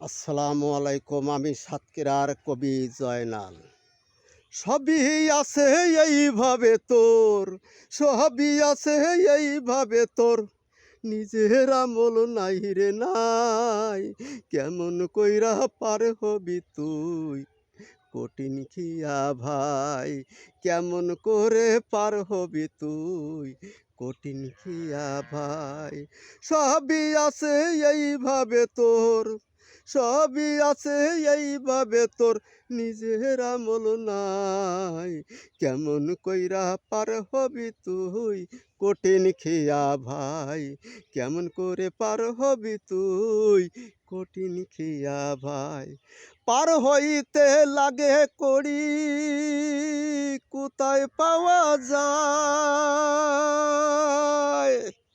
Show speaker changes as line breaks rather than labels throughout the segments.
আসসালামু আলাইকুম, আমি সাতক্ষীরার কবি জয়নাল। সবই আছে এইভাবে তোর, সবই আছে এইভাবে তোর। নিজের আমল নাই রে নাই, কেমন কইরা পার হবি তুই? কঠিন খিয়া ভাই, কেমন করে পার হবি তুই? কঠিন খিয়া ভাই, সবই আছে এইভাবে তোর। সবই আছে এইভাবে তোর নিজের আমল নাই। কেমন কইরা পার হবি তুই, কঠিন খিয়া ভাই। কেমন করে পার হবি তুই, কঠিন খিয়া ভাই। পার হইতে লাগে করি কোথায় পাওয়া যায়?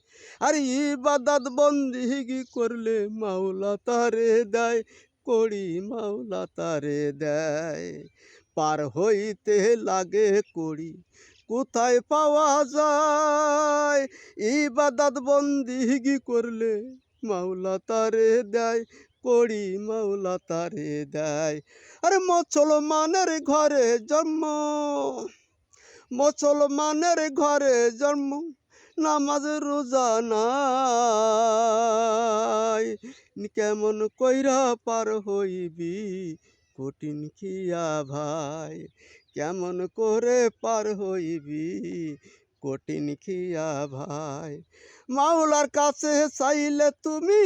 আর ইবাদত বন্দিগি করলে মাওলা তারে দেয়? করি মাওলা তারে দেয়। পার হইতে লাগে করি কোথায় পাওয়া যায়? ইবাদত বন্দিগি করলে মাওলা তারে দেয়? করি মাওলা তারে দেয়। আরে মুসলমানের ঘরে জন্ম, মুসলমানের ঘরে জন্ম। নামাজ রোজা নাই। কেমন কইরা পার হইবি কঠিন খিয়া ভাই। কেমন করে পার হইবি কঠিন খিয়া ভাই। মাওলার কাছে চাইলে তুমি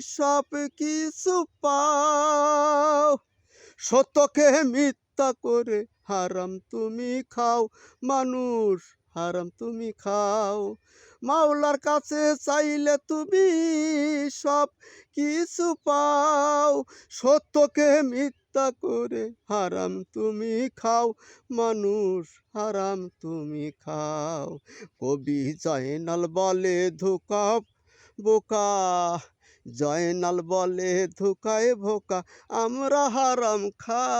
সব কিছু পাও। সত্যকে মিথ্যা করে হারাম তুমি খাও মানুষ। হারাম তুমি খাও। মাওলার কাছে চাইলে তুমি সব কিছু পাও। সত্যকে মিথ্যা করে হারাম তুমি খাও। মানুষ হারাম তুমি খাও। কবি জয়নাল বলে, ধোকা বোকা। জয়নাল বলে, ধোকায় ভোকা আমরা হারাম খাই।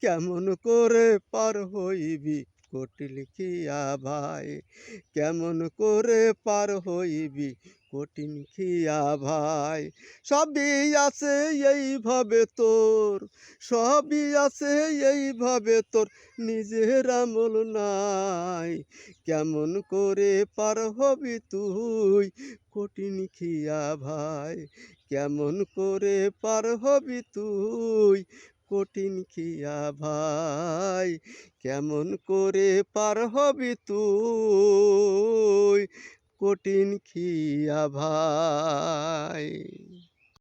কেমন করে পার হইবি? কটিল খিয়া ভাই, কেমন করে পার হইবি? কঠিন খিয়া ভাই, সবই আছে এইভাবে তোর, সবই আছে এইভাবে তোর, নিজের আমল নাই। কেমন করে পার হবি তুই, কঠিন খিয়া ভাই, কেমন করে পার হবি তুই কঠিন খিয়া ভাই কেমন করে পার হবি তুই? কঠিন খিয়া ভাই।